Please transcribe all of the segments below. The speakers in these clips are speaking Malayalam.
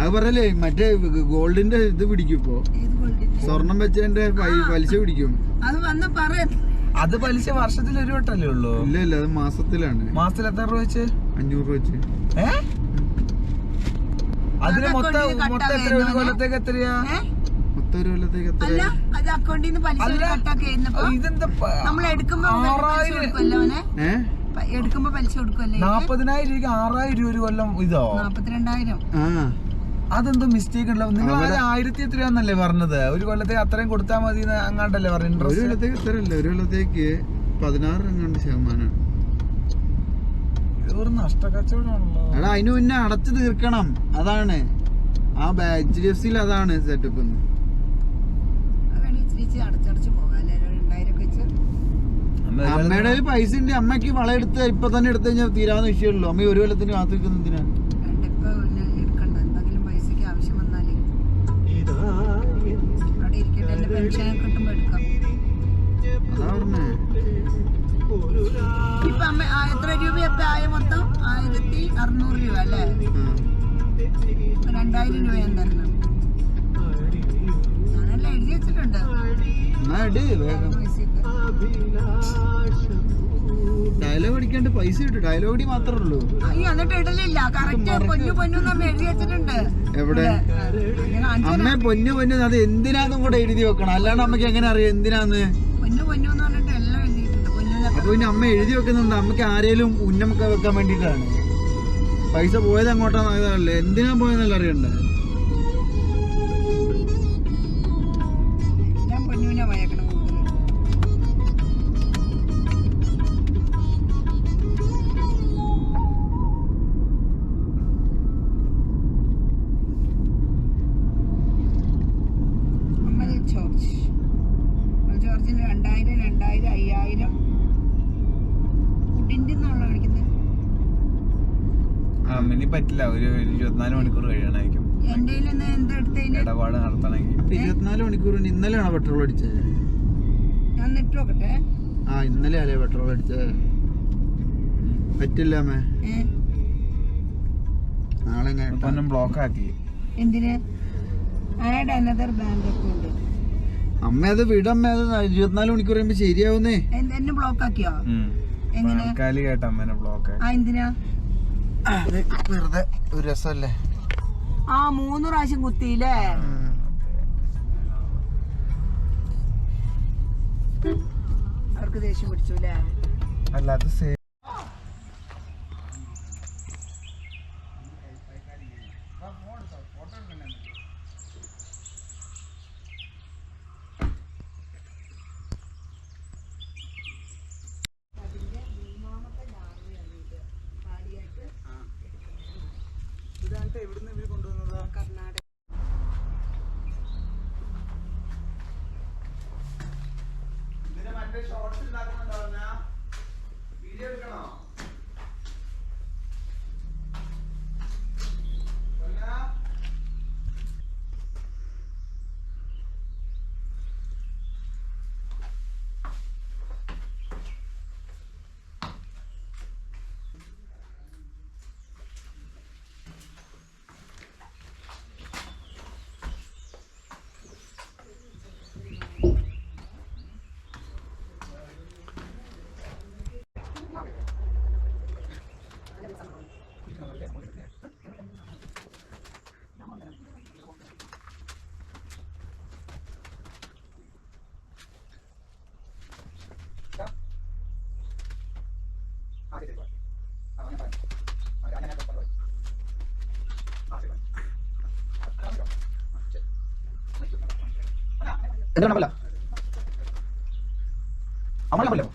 അത് പറയല്ലേ മറ്റേ ഗോൾഡിന്റെ ഇത് പിടിക്കും ഇപ്പൊ. ഗോൾഡിന്റെ? സ്വർണം വെച്ചതിന്റെ പലിശ പിടിക്കും. അത് വന്ന് പറ അത് പലിശ വർഷത്തിൽ ഒരു വട്ടല്ലേ ഉള്ളൂ? ഇല്ല ഇല്ല അത് മാസത്തിലാണ്. മാസത്തിൽ എത്ര രൂപ വെച്ച്? അഞ്ഞൂറ് രൂപ വെച്ച്. അതിന് അത് മൊത്തം മൊത്തം എത്ര ഒരു? കൊല്ലത്തേക്ക് എത്രയാ? മൊത്തം ഒരു കൊല്ലത്തേക്ക് എത്ര അല്ല അത് അക്കൗണ്ടിൽ നിന്ന് പലിശ. കട്ടാക്കി നമ്മൾ എടുക്കുമ്പോ ആറായിരം എടുക്കുമ്പോ പലിശ കൊടുക്കുമല്ലേ നാപ്പതിനായിരം രൂപ ആറായിരം രൂപ ഒരു കൊല്ലം ഇതോ? നാപ്പത്തിരണ്ടായിരം. ആ. അതെന്തോ മിസ്റ്റേക്ക് ഉണ്ടല്ലോ നിങ്ങൾ ആയിരത്തി എത്രയാന്നല്ലേ പറഞ്ഞത്? ഒരു കൊല്ലത്തേക്ക് അത്രയും കൊടുത്താൽ മതി അങ്ങാണ്ടല്ലേ പറഞ്ഞത് ഒരു ഇൻട്രസ്റ്റ് കൊല്ലത്തേക്ക് എത്ര ഇല്ല ഒരു കൊല്ലത്തേക്ക് പതിനാറ് എങ്ങാണ്ട് ശതമാനം. എടാ അതിന് മുന്നേ അടച്ചു തീർക്കണം. അതാണ്. ആ എച്ച് ഡി എഫ് സിയിൽ അതാണ് സെറ്റപ്പ് അടച്ചടച്ച് പോകാം അല്ലേ രണ്ടായിരം ഒക്കെ വെച്ച് അമ്മ ഒരു കൊല്ലത്തിന് അമ്മയുടെ കയ്യിൽ പൈസ ഉണ്ട്. അമ്മയ്ക്ക് വള എടുത്ത് ഇപ്പൊ തന്നെ എടുത്തു കഴിഞ്ഞാൽ തീരാവുന്ന വിഷയമുള്ളൂ. അമ്മ ഒരു കൊല്ലത്തിന് കാത്തു നിൽക്കുന്ന എന്തിനാ? ഇപ്പൊ അമ്മ എത്ര രൂപ ഇപ്പൊ ആയ മൊത്തം? ആയിരത്തി അറുന്നൂറ് രൂപ അല്ലേ? രണ്ടായിരം രൂപ ഞാൻ തരണം. ഞാനെല്ലാം എഴുതി വെച്ചിട്ടുണ്ട്. വേഗം. ഡയലോഗ് അടിക്കാണ്ട് പൈസ കിട്ടും ഡയലോഗ് അടി മാത്രമേ ഉള്ളൂ. അയ്യോ എന്നിട്ട് ഇടലില്ല. കറക്റ്റ് പൊന്നു പൊന്നു എന്ന് എഴുതി വെച്ചിട്ടുണ്ട്. എവിടെ? അമ്മ പൊന്നു പൊന്നു അത് എന്തിനാന്നും കൂടെ എഴുതി വെക്കണം? അല്ലാണ്ട് അമ്മയ്ക്ക് എങ്ങനെ അറിയാം എന്തിനാന്ന്? പൊന്നു പൊന്നു എന്ന് പറഞ്ഞിട്ട് എല്ലാം എഴുതിയിട്ടുണ്ട്. അപ്പൊ പിന്നെ അമ്മ എഴുതി വെക്കുന്നുണ്ട്. അമ്മയ്ക്ക് ആരേലും ഉന്നമൊക്കെ വെക്കാൻ വേണ്ടിട്ടാണ് പൈസ പോയത് അങ്ങോട്ടാന്നല്ലേ എന്തിനാ പോയെന്നല്ല അറിയണ്ടേ? ഇരുപത്തിനാല് മണിക്കൂർ കൊണ്ട് ഇന്നലെയാണോ പെട്രോൾ അടിച്ചത്? ആ ഇന്നലെ അല്ലേ പെട്രോൾ അടിച്ചത്. പറ്റില്ല അമ്മേ. നാളെ ബ്ലോക്ക് ആക്കി. എന്തിന്? ആഡ് അനദർ ബാങ്ക് അക്കൗണ്ട് അമ്മ അത് വിടമ്മ അത് ഇരുപത്തിനാല് മണിക്കൂർ കഴിയുമ്പോ ശരിയാവുന്നേ. എന്നെ ബ്ലോക്ക് ആക്കിയോ? എങ്ങനെ? കേട്ട അമ്മേനെ ബ്ലോക്ക് ആ എന്തിനാ? വെറുതെ ഒരു രസമല്ലേ? ആ മൂന്ന് പ്രാവശ്യം കുത്തിയില്ലേ? അവർക്ക് ദേഷ്യം പിടിച്ചു അല്ലേ എന്തുകൊണ്ട് അമ്പലം അമ്മ അമ്പലം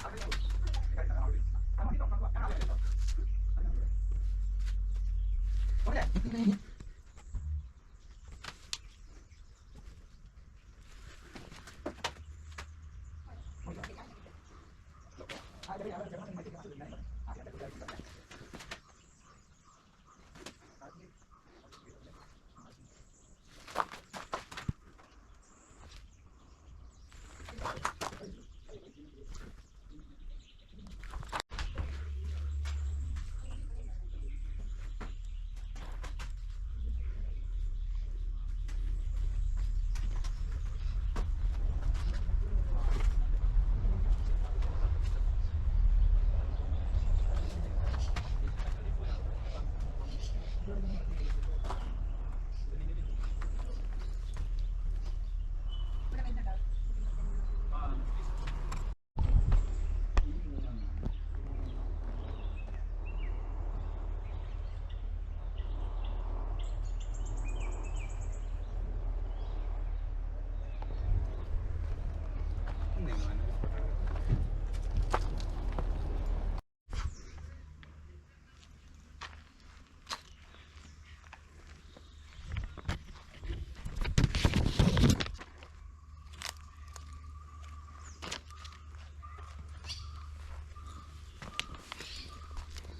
Gracias.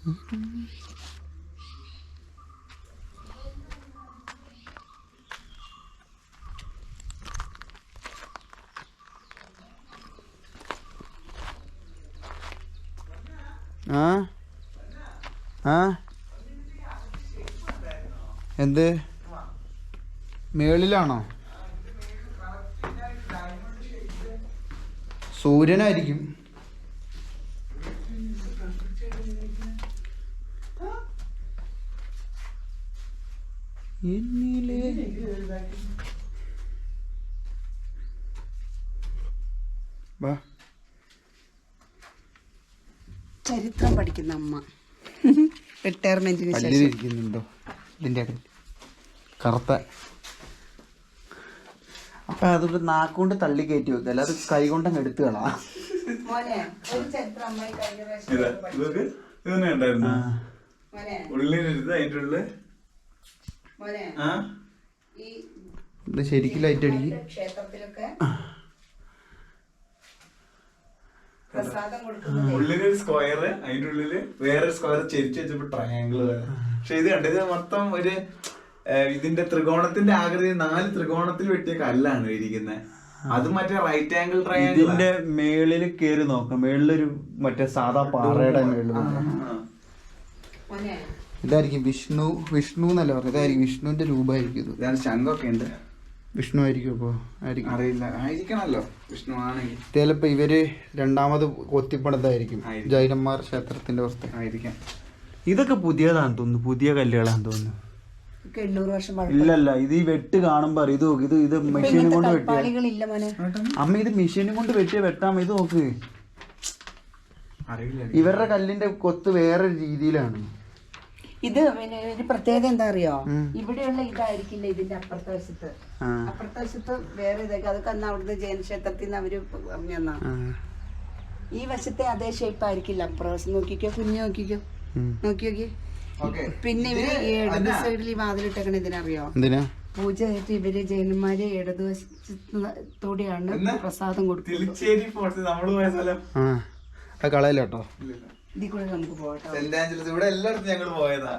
ആ? ആ? എന്ത്? മേളിലാണോ? സൂര്യനായിരിക്കും. എന്നിലെ വാ. ചരിത്രം പഠിക്കുന്ന അമ്മ. റിട്ടയർമെന്റിന് ശേഷം. പല്ലിലിരിക്കുന്നുണ്ടോ ഇതിന്റെ അകത്ത്. കറുത്ത. അപ്പൊ അതൊരു നാക്കുകൊണ്ട് തള്ളി കയറ്റി വെക്കുക അല്ലാതെ കൈ കൊണ്ടങ്ങ് എടുത്തു കളാ മോനെ ഒരു ചരിത്രം അമ്മ കഴിഞ്ഞ പ്രാവശ്യം ഇതൊക്കെ ഇത് തന്നെ ഉണ്ടായിരുന്നു മോനെ. ഉള്ളിലിരുന്ന് അതിന്റെ ഉള്ളിൽ മോനെ ആ? ഈ ഇത് ശരിക്കും ലൈറ്റ് അടിക്ക്. ക്ഷേത്രത്തിലൊക്കെ ഉള്ളിലൊരു സ്ക്വയർ അതിന്റെ ഉള്ളിൽ വേറെ സ്ക്വയർ ചെരിച്ചു വെച്ചപ്പോ ട്രയാങ്കിൾ പക്ഷെ ഇത് കണ്ടത് മൊത്തം ഒരു ഇതിന്റെ ത്രികോണത്തിന്റെ ആകൃതി നാല് ത്രികോണത്തിൽ വെട്ടിയ കല്ലാണ് ഇരിക്കുന്നത് അത് മറ്റേ റൈറ്റ് ആംഗിൾ ട്രയാങ്കിൾ ഇതിന്റെ മേളിൽ കേറി നോക്കാം. മേളിലൊരു മറ്റേ സാധാ പാറയുടെ മേളിൽ ഇതായിരിക്കും വിഷ്ണു വിഷ്ണു എന്നല്ല പറഞ്ഞത്? ഇതായിരിക്കും വിഷ്ണുവിന്റെ രൂപമായിരിക്കും ഇത്. ഇതാണ് ശംഖൊക്കെ ഉണ്ട് വിഷ്ണു ആയിരിക്കും അപ്പോ ആയിരിക്കും. അറിയില്ല. ആയിരിക്കണല്ലോ. വിഷ്ണു ആണെങ്കിൽ. ചിലപ്പോ ഇവർ രണ്ടാമത് കൊത്തിപ്പണതായിരിക്കും. ആയിരിക്കും. ജൈനന്മാർ ക്ഷേത്രത്തിന്റെ അവസ്ഥ. ആയിരിക്കാം. ഇതൊക്കെ പുതിയതാണ് തോന്നുന്നു. പുതിയ കല്ലുകളാണ് തോന്നുന്നു. ഒക്കെ എണ്ണൂറ് വർഷം പഴക്കം. ഇല്ലല്ല ഇത് ഈ വെട്ട് കാണുമ്പോ അറിയാം. ഇത് നോക്ക്. ഇത് ഇത് ഇപ്പൊ മെഷീനും ഇങ്ങനത്തെ കൊണ്ട് വെട്ടിയ. കൽപ്പാളികളില്ല മോനെ. അമ്മ ഇത് മെഷീനും കൊണ്ട് വെട്ടിയ വെട്ടാമ ഇത് നോക്ക്. അറിയില്ല. ഇവരുടെ കല്ലിന്റെ കൊത്ത് വേറെ രീതിയിലാണ്. ഇത് പിന്നെ ഒരു പ്രത്യേകത എന്താ അറിയോ. ഇവിടെയുള്ള ഇതായിരിക്കില്ല ഇതിന്റെ അപ്പുറത്തെ വശത്ത്. അപ്പുറത്തെ വശത്ത് വേറെ ഇതൊക്കെ. അതൊക്കെ അന്ന് അവിടുന്ന് ജയൻ ക്ഷേത്രത്തിൽ നിന്ന് അവർ പറഞ്ഞാ ഈ വശത്തെ അതേ ഷേപ്പ് ആയിരിക്കില്ല. അപ്പുറം നോക്കിക്കോ കുഞ്ഞു നോക്കിക്കോ. നോക്കി നോക്കി. പിന്നെ ഇവർ ഇടത് സൈഡിൽ ഈ വാതിലിട്ടേക്കണ ഇതിനറിയോ? എന്തിനാ? പൂജ ചെയ്തിട്ട് ഇവർ ജൈനന്മാര് ഇടതുവശത്തോടെയാണ്? പ്രസാദം കൊടുക്കുന്നത്. കളയില്ല കേട്ടോ? ഇതിൽ കൂടെ നമുക്ക് പോകട്ടോ സെന്റ് ആഞ്ചലസ് ഇവിടെ എല്ലായിടത്തും ഞങ്ങൾ പോയതാ.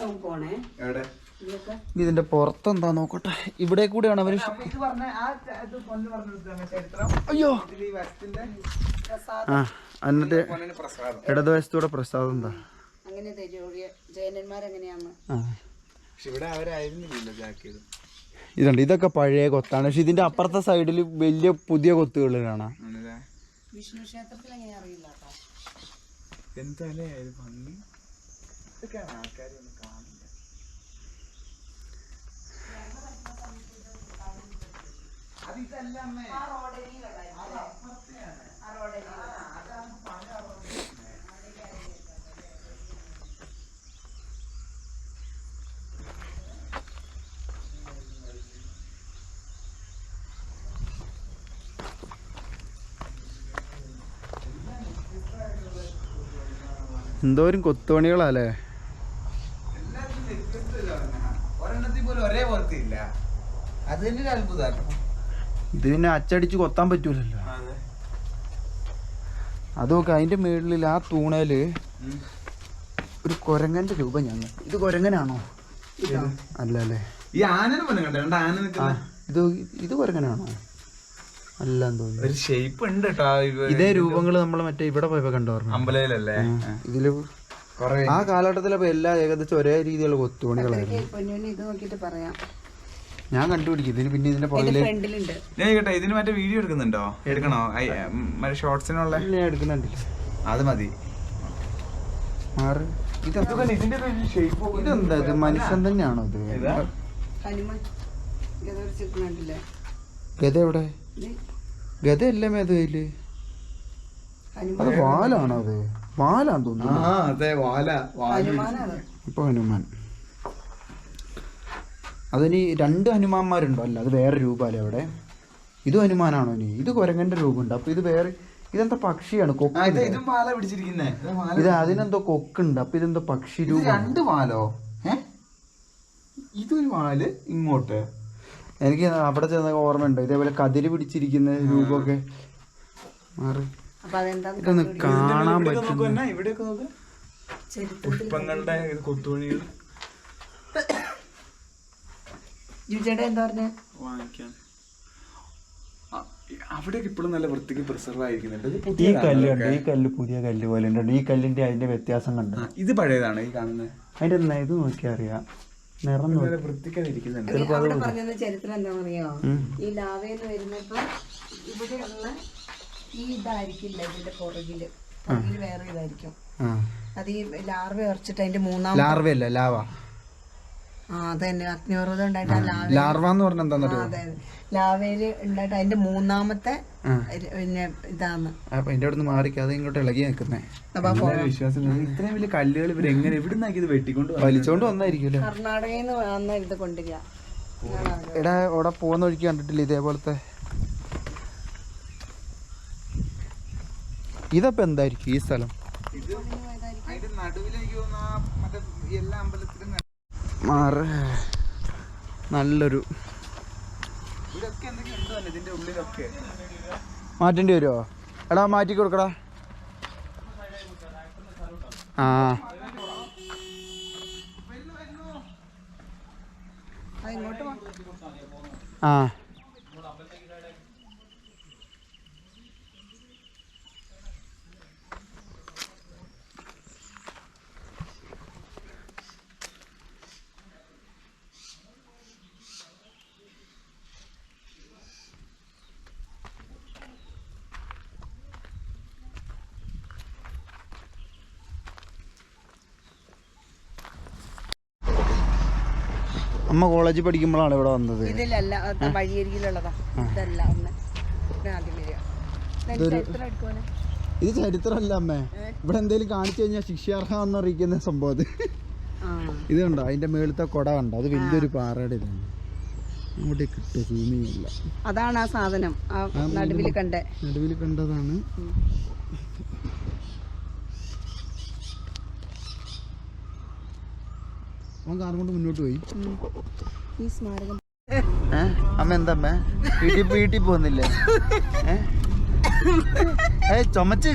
നമുക്ക് പോണേ. എവിടെ? ഇതിലൊക്കെ. ഇതിന്റെ പുറത്തെന്താ നോക്കട്ടെ? ഇവിടെ കൂടെയാണ് അവർ ഇത് പറഞ്ഞ ആ ഇത് പൊന്ന് പറഞ്ഞു ചരിത്രം. അയ്യോ. ഇതിൽ ഈ വസ്തുന്റെ പ്രസാദം ആ എന്നിട്ട് പൊന്നിന് പ്രസാദം. ഇടതുവശത്തൂടെ പ്രസാദം എന്താ? അങ്ങനെ തരുമോ ജൈനന്മാരെങ്ങനെയാന്ന്. ആ. പക്ഷെ ഇവിടെ അവരായിരുന്നില്ല ജാക്കിയത്. ഇതുണ്ട് ഇതൊക്കെ പഴയ കൊത്താണ്. പക്ഷെ ഇതിന്റെ അപ്പുറത്തെ സൈഡിൽ വലിയ പുതിയ കൊത്തുകൾ കാണാം ആണല്ലേ? വിഷ്ണു ക്ഷേത്രത്തിൽ എങ്ങനെയാ അറിയില്ല കേട്ടോ. എന്തായാലും ആയത് ഭംഗി? ഇതൊക്കെയാണ് ആൾക്കാരൊന്നും കാണില്ല എന്തോരം കൊത്തുപണികളല്ലേ എല്ലാത്തിനും ആ പറഞ്ഞാ. ഒരെണ്ണത്തിൽ കൊത്തുപണികളല്ലേ ഇത് പിന്നെ അച്ചടിച്ച് കൊത്താൻ പറ്റൂലല്ലോ. അതെ. അതൊക്കെ അതിന്റെ മേളിൽ ആ തൂണേൽ ഒരു കൊരങ്ങന്റെ രൂപം ഞങ്ങൾ ഇത് കൊരങ്ങനാണോ? അല്ല അല്ലേ ഈ ആനനെ പോലെ കണ്ടോ? ആന ഇത് ഇത് കൊരങ്ങനാണോ? അല്ല തോന്നുന്നു. ഒരു ഷേപ്പ് ഉണ്ട് ഇതേ. രൂപങ്ങൾ നമ്മൾ മറ്റേ ഇവിടെ പോയപ്പോ കണ്ടു പറഞ്ഞു അമ്പലയിലല്ലേ? ഇതിൽ ആ ആ കാലഘട്ടത്തിലപ്പോ എല്ലാ ഏകദേശം ഒരേ രീതിയിലുള്ള കൊത്തുപണികളായിരുന്നു. ഞാൻ കണ്ടുപിടിക്കും. ഇതിന് പിന്നെ ഇതിന്റെ ഇതിന്റെ പുറകിൽ ഫ്രണ്ടിലുണ്ട്. ഞാൻ കേട്ടെ ഇതിന് മറ്റേ വീഡിയോ എടുക്കുന്നുണ്ടോ? എടുക്കണോ? മറ്റേ ഷോർട്സിനുള്ള? ഞാൻ എടുക്കുന്നുണ്ടല്ലോ. അത് മതി. മാറ്. ഇതെന്താ? ഇത് മനുഷ്യൻ തന്നെയാണോ ഇത്? ഗത എവിടെ? ഗതയല്ലേ മേധയിൽ അത് വാലാണോ അത് വാലാന്ന് തോന്നുന്നു. ആ അതെ വാല. വാല ഹനുമാനാണ്. ഇപ്പൊ ഹനുമാൻ. അതിന് രണ്ട് ഹനുമാന്മാരുണ്ടോ? അല്ല അത് വേറെ രൂപമല്ലേ അവിടെ? ഇത് ഹനുമാനാണോ ഇനി? ഇത് കുരങ്ങന്റെ രൂപമുണ്ട്. അപ്പൊ ഇത് വേറെ ഇതെന്താ പക്ഷിയാണ്? ആ, ഇത് അതിനെന്തോ കൊക്കുണ്ട്. അപ്പൊ ഇതെന്തോ പക്ഷി രൂപ രൂപം? രണ്ട് വാലോ? ഏ? ഇതൊരു വാൽ ഇങ്ങോട്ട്. എനിക്ക് അവിടെ ചെന്ന ഓർമ്മയുണ്ട് ഇതേപോലെ കതിര് പിടിച്ചിരിക്കുന്ന രൂപമൊക്കെ മാറി. ഇതൊന്ന് കാണാൻ പറ്റും പുഷ്പങ്ങളുടെ കൊത്തുപണികൾ രുചിയുടെ എന്താ പറഞ്ഞ? വാങ്ങിക്കാൻ. അവിടെയൊക്കെ ഇപ്പോഴും നല്ല വൃത്തിക്ക് പ്രിസർവ് ആയിരിക്കുന്നുണ്ട് ഇത് ഈ കല്ല് ഇതൊക്കെ? ഈ കല്ല് പുതിയ കല്ല് പോലെ ഉണ്ട്. ഈ കല്ലിന്റെ അതിന്റെ വ്യത്യാസം കണ്ടു. ഇത് പഴയതാണ് ഈ കാണുന്നത്. അതിന്റെ ഇത് നോക്കിയാ അറിയാം. നിറം അവിടെ പറഞ്ഞത് ചരിത്രം എന്താണെന്നറിയോ? ഈ ലാവേന്ന് വരുന്നപ്പോ ഇവിടെയുള്ള ഈ ഇതായിരിക്കില്ല ഇതിന്റെ പുറകിൽ. പുറകിൽ വേറെ ഇതായിരിക്കും. ആ. അത് ഈ ലാർവ ഉറച്ചിട്ട് അതിന്റെ മൂന്നാം ലാർവയല്ല ലാവ. അതന്നെ. അഗ്നിപർവതം ഉണ്ടായിട്ട് ആ ലാവ ലാർവ എന്ന് പറഞ്ഞ എന്താണെന്നറിയോ ലാവേര് ഉണ്ടായിട്ട് അതിന്റെ മൂന്നാമത്തെ പിന്നെ ഇതാണ്. അപ്പൊ എന്റെ അവിടെ നിന്ന് മാറിക്ക് അത് ഇങ്ങോട്ട് ഇളകി നിൽക്കുന്നേ. വിശ്വാസം ഇത്രയും വലിയ കല്ലുകൾ ഇവർ എങ്ങനെ എവിടുന്നാക്കി ഇത് വെട്ടിക്കൊണ്ട്? വലിച്ചോണ്ട് വന്നായിരിക്കുമല്ലോ? കർണാടകയിൽ നിന്ന് വന്ന ഇത് കൊണ്ടില്ല എടാ അവിടെ പോകുന്ന വഴിക്ക് കണ്ടിട്ടില്ല ഇതേപോലത്തെ? ഇതപ്പോ എന്തായിരിക്കും ഈ സ്ഥലം? മാറ്. നല്ലൊരു ഇതിന്റെ ഉള്ളിലൊക്കെ? മാറ്റേണ്ടി വരുമോ എടാ മാറ്റി കൊടുക്കടാ. ആ. അത് ഇങ്ങോട്ട് വാ. ആ. അമ്മ കോളേജിൽ പഠിക്കുമ്പോഴാണ് ഇവിടെ വന്നത്. ഇതിലല്ല അത് വഴിയരികിലുള്ളതാ. ഇതല്ല ഒന്ന് ഇത് ചരിത്രമല്ല അമ്മേ. ഇവിടെ എന്തെങ്കിലും കാണിച്ചു കഴിഞ്ഞാൽ ശിക്ഷാർഹം അറിയിക്കുന്ന സംഭവം അത്. ഇത് കണ്ടോ? അതിന്റെ മേളത്തെ കൊട കണ്ടോ? അത് വലിയൊരു പാറയുടെ ഇതാണ്. അങ്ങോട്ടേ കിട്ടും സൂമിങ്ങില്ല അതാണ് ആ സാധനം. നടുവിൽ കണ്ടേ. നടുവിൽ കണ്ടതാണ്. അവൻ കാറും കൊണ്ട് മുന്നോട്ട് പോയി. ഈ സ്മാരകം. അമ്മ എന്താ അമ്മ? വീട്ടിൽ വീട്ടിൽ പോകുന്നില്ലേ? ഏ? ചുമച്ച്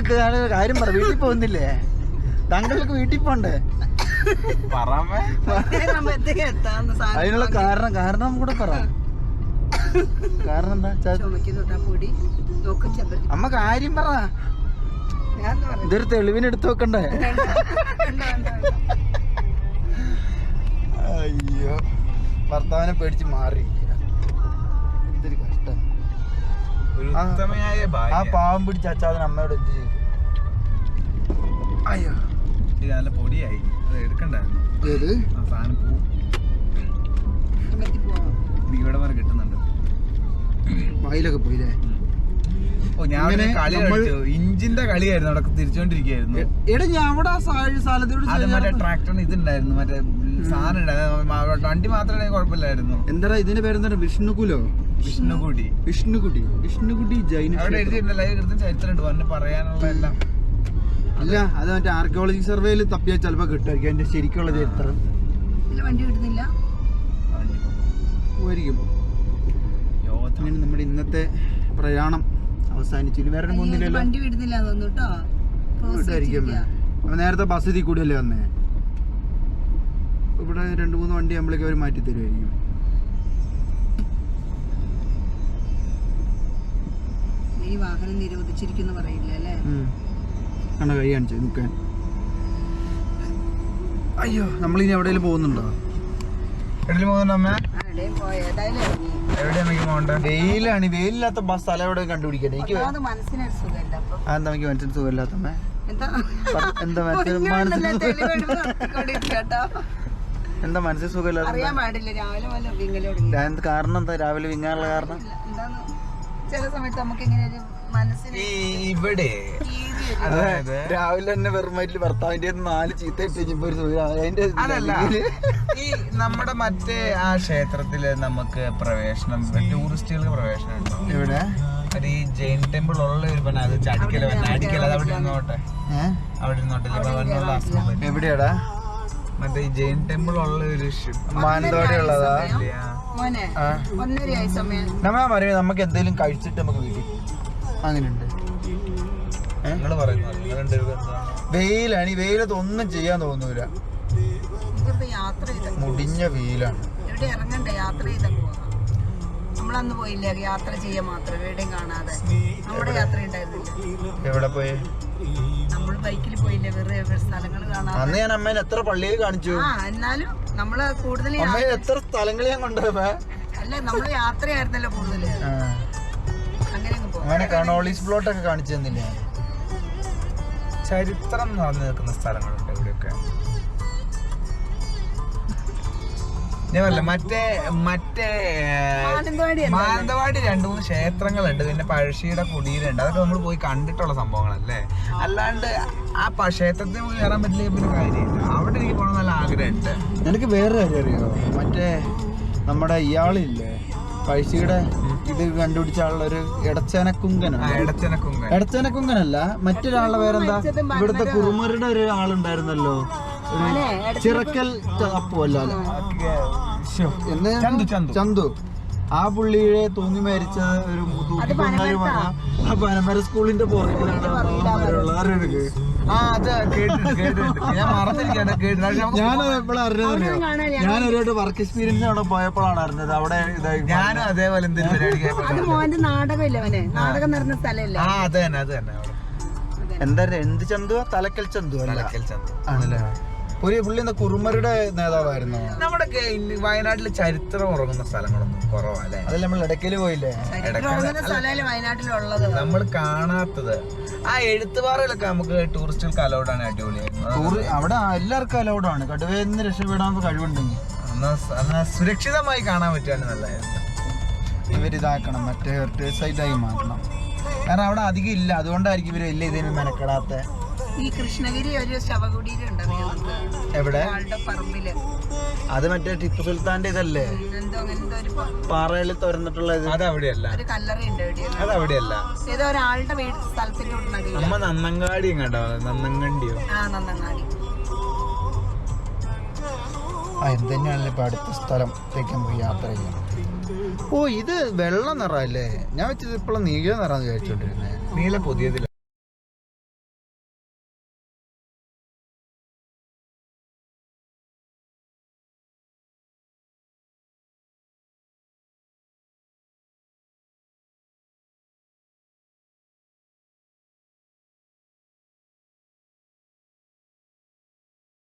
കാര്യം പറ. വീട്ടിൽ പോകുന്നില്ലേ? താങ്കൾക്ക് വീട്ടിൽ പോണ്ടേ? അതിനുള്ള കാരണം കാരണം കൂടെ പറ. കാരണം എന്താ? അമ്മ കാര്യം പറ. ഇതൊരു തെളിവിനെടുത്ത് വെക്കണ്ടേ അയ്യോ ഭർത്താവിനെ പേടിച്ച് മാറി എന്തൊരു കഷ്ടം. ആ. പാവം പിടിച്ച അച്ചാതിന് അമ്മയോട് എന്ത് ചെയ്തു? അയ്യോ. ഇത് നല്ല പൊടിയായി. അത് എടുക്കണ്ടായിരുന്നു. ഏത്? ആ സാധനം പൂ. ചുമത്തി ഇവിടെ വരെ കിട്ടുന്നുണ്ട്. വായിലൊക്കെ പോയില്ലേ? ഇങ്ങനെ നമ്മൾ- ഇഞ്ചിന്റെ കളിയായിരുന്നു അവിടെ തിരിച്ചോണ്ടിരിക്കുന്നു എടാ ഞാൻ അവിടെ ആ സാ- സ്ഥലത്തോട് അത് മറ്റേ. ട്രാക്ടറിന് ഇതുണ്ടായിരുന്നു മറ്റേ സാധനം ഉണ്ടായിരുന്നു വണ്ടി മാത്രമേ കുഴപ്പമില്ലായിരുന്നു. എന്താടാ ഇതിന്റെ എന്താ വിഷ്ണുകുലോ? വിഷ്ണുകുടി. വിഷ്ണുകുടി. വിഷ്ണുകുടി ജൈന അവിടെ. എഴുതിയിട്ടുണ്ടല്ലോ കൃത്യം ചരിത്രം ഉണ്ട് വന്ന് പറയാനുള്ള എല്ലാം. അല്ല അത് മറ്റേ ആർക്കിയോളജി സർവേയിൽ തപ്പിയാൽ ചിലപ്പോ കിട്ടുമായിരിക്കും. അതിന്റെ ശരിക്കുള്ള ചരിത്രം. വണ്ടി കിട്ടുന്നില്ല. പോയിരിക്കും അങ്ങനെ നമ്മുടെ ഇന്നത്തെ പ്രയാണം. അവസാനിച്ചു. ഇനി വേറെ പോകുന്നില്ലല്ലോ വണ്ടി വിടുന്നില്ല തോന്നുന്നു കേട്ടോ Cross വിട്ടായിരിക്കും വെച്ചിരിക്കുക. അപ്പൊ നേരത്തെ ബസ് ഇതിൽ കൂടിയല്ലേ വന്നേ? ഇവിടെ രണ്ട് മൂന്ന് വണ്ടി നമ്മളേക്ക് അവർ മാറ്റി തരുമായിരിക്കും ഈ വാഹനം നിരോധിച്ചിരിക്കുന്നു പറയില്ല അല്ലേ? കണ്ട കൈ കാണിച്ചു നിൽക്കാൻ അയ്യോ നമ്മളിനി എവിടെയെങ്കിലും പോകുന്നുണ്ടോ? എവിടെയെങ്കിലും പോകുന്നുണ്ടോ അമ്മ? വെയിലാണ്. വെയിലില്ലാത്ത ബസ് സ്ഥലം എവിടെ കണ്ടുപിടിക്കട്ടെ എനിക്ക് മനസ്സിനൊരു സുഖമില്ല അതെന്താ എനിക്ക് മനസ്സിന് സുഖമില്ലാത്ത എന്താ? എന്താ മനസ്സിൽ സുഖമില്ലാത്ത. എന്താ എന്ത് കാരണം? എന്താ രാവിലെ വിങ്ങാനുള്ള കാരണം? ചില സമയത്ത് നമുക്ക് ഇങ്ങനെ ഒരു മനസ്സിന് ഇവിടെ രാവിലെ തന്നെ വെറും വയറ്റിൽ ഭർത്താവിന്റെ നാല് ചീത്ത ഇട്ടിപ്പോ അതിന്റെ അതല്ല. ഈ നമ്മുടെ മറ്റേ ആ ക്ഷേത്രത്തിൽ നമുക്ക് പ്രവേശനം ടൂറിസ്റ്റുകൾക്ക് പ്രവേശനം ഉണ്ടോ? ഇവിടെ ഒരു ഈ ജെയിൻ ടെമ്പിൾ ഉള്ള ഒരു പണ അത് ചടിക്കല അടിക്കല അത് അവിടെ നിന്നോട്ടെ അവിടെ ഇരുന്നോട്ടെ. എവിടെയാടാ? മറ്റേ ഈ ജെയിൻ ടെമ്പിൾ ഉള്ള ഒരു മാനന്തവാടി ഉള്ളതാ മോനെ ആ. സമയം. നമ്മ പറയുന്നത് നമുക്ക് എന്തെങ്കിലും കഴിച്ചിട്ട് നമുക്ക് വീട്ടിൽ അങ്ങനെയുണ്ട്. വെയിലാണ്. ഈ വെയിലത്ത് ഒന്നും ചെയ്യാൻ തോന്നൂല. മുടിഞ്ഞ വെയിലാണ്. യാത്ര ചെയ്ത പോവാം. നമ്മളന്ന് പോയില്ലേ യാത്ര ചെയ്യാൻ മാത്രം എവിടെയും കാണാതെ. നമ്മുടെ യാത്ര ഉണ്ടായിരുന്നില്ല എവിടെ പോയി? നമ്മൾ ബൈക്കിൽ പോയില്ലേ വെറുതെ സ്ഥലങ്ങൾ കാണാൻ അന്ന് ഞാൻ അമ്മേനെ എത്ര പള്ളിയിൽ കാണിച്ചു? ആ എന്നാലും നമ്മൾ കൂടുതൽ അമ്മയെ എത്ര സ്ഥലങ്ങൾ ഞാൻ കൊണ്ടുപോയപ്പോ അല്ല നമ്മൾ യാത്രയായിരുന്നല്ലോ കൂടുതൽ. അങ്ങനെ കാണോളീസ് പ്ലോട്ടൊക്കെ കാണിച്ചു തന്നില്ലേ? ചരിത്രം നിറഞ്ഞു നിൽക്കുന്ന സ്ഥലങ്ങളുണ്ട് ഇവിടെയൊക്കെ. മറ്റേ മറ്റേ മാനന്തവാടി മാനന്തവാടി രണ്ടു മൂന്ന് ക്ഷേത്രങ്ങളുണ്ട്. പിന്നെ പഴശ്ശിയുടെ കുടീരുണ്ട്. അതൊക്കെ നമ്മൾ പോയി കണ്ടിട്ടുള്ള സംഭവങ്ങളല്ലേ? അല്ലാണ്ട് ആ ക്ഷേത്രത്തിന് പോയി കയറാൻ പറ്റില്ല പിന്നെ കാര്യമില്ല. അവിടെ എനിക്ക് പോകണം നല്ല ആഗ്രഹമുണ്ട്. എനിക്ക് വേറെ കാര്യം അറിയോ? മറ്റേ നമ്മുടെ ഇയാളില്ലേ? പഴശ്ശിയുടെ ഇത് കണ്ടുപിടിച്ച ആളുള്ളൊരു ഇടച്ചനക്കുങ്കനാണ് ഇടച്ചനക്കുങ്ക ഇടച്ചനക്കുങ്കനല്ല മറ്റൊരാളുടെ പേരെന്താ? ഇവിടുത്തെ കുറുമരുടെ ഒരു ആളുണ്ടായിരുന്നല്ലോ. ചിറക്കൽ അപ്പു അല്ല. ചന്തു, ചന്തു. ചന്തു. ആ പുള്ളിയെ തൂങ്ങി മരിച്ച ഒരു ആ പനമര സ്കൂളിന്റെ പുറകിലാണ് അവന്മാരുള്ളവരൊക്കെ ആ അത് കേട്ടിട്ടുണ്ട് കേട്ടിട്ടുണ്ട്. ഞാൻ ഞാൻ ഒരു വർക്ക് എക്സ്പീരിയൻസ് അവിടെ പോയപ്പോഴാണ് അറിഞ്ഞത്. അവിടെ ഞാനും അതേപോലെ അത് മോന്റെ നാടകമില്ല അവനെ? നാടകം നടന്ന സ്ഥലമല്ലേ? ആ അത് തന്നെ അത് തന്നെ. എന്താ എന്ത് ചന്തുവാ? തലക്കൽ ചന്തു അല്ല? തലക്കൽ ചന്തു. ആണല്ലേ? പുള്ളി പുള്ളി എന്താ കുറുമരുടെ നേതാവായിരുന്നു. നമ്മുടെ വയനാട്ടിലെ ചരിത്രം ഉറങ്ങുന്ന സ്ഥലങ്ങളൊന്നും കുറവല്ലേ? അതിൽ നമ്മൾ ഇടയ്ക്കൽ പോയില്ലേ? നമ്മൾ കാണാത്തത്. ആ എഴുത്തുപാറയിലൊക്കെ നമുക്ക് ടൂറിസ്റ്റുകൾക്ക് അലൗഡ് ആണ് അടിപൊളിയായിരുന്നു അവിടെ എല്ലാവർക്കും അലൗഡ് ആണ് കടുവയിൽ നിന്ന് രക്ഷപ്പെടാൻ കഴിവുണ്ടെങ്കിൽ സുരക്ഷിതമായി കാണാൻ പറ്റുകയാണ് നല്ലതായിരുന്നു. ഇവരിതാക്കണം മറ്റേ ഹെറിറ്റേജ് സൈറ്റായി മാറ്റണം. കാരണം അവിടെ അധികം ഇല്ല. അതുകൊണ്ടായിരിക്കും ഇവർ വലിയ ഇതിന് മെനക്കെടാത്ത. ഈ കൃഷ്ണഗിരി ഒരു ശവകുടീരം? എവിടെ? പറമ്പിൽ. അത് മറ്റേ ടിപ്പു സുൽത്താന്റെ ഇതല്ലേ? പാറയിൽ തുറന്നിട്ടുള്ള ഇത്. അത് അവിടെയല്ല ഒരു കല്ലറയുണ്ട് എവിടെയാണ് അത് അവിടെയല്ല ഏതോ ഒരാളുടെ വീട് സ്ഥലത്തിന്റെ നമ്മ നന്നങ്ങാടി കണ്ടോ? നന്നങ്ങണ്ടിയോ ആ നന്നങ്ങാടി. ആ ഇപ്പൊ അടുത്ത സ്ഥലത്തേക്ക് നമുക്ക് യാത്ര ചെയ്യാം ഓ ഇത് വെള്ള നിറല്ലേ ഞാൻ വെച്ചത് ഇപ്പോഴും നീല നിറാന്ന് വിചാരിച്ചോണ്ടിരുന്നേ. നീല പുതിയതിൽ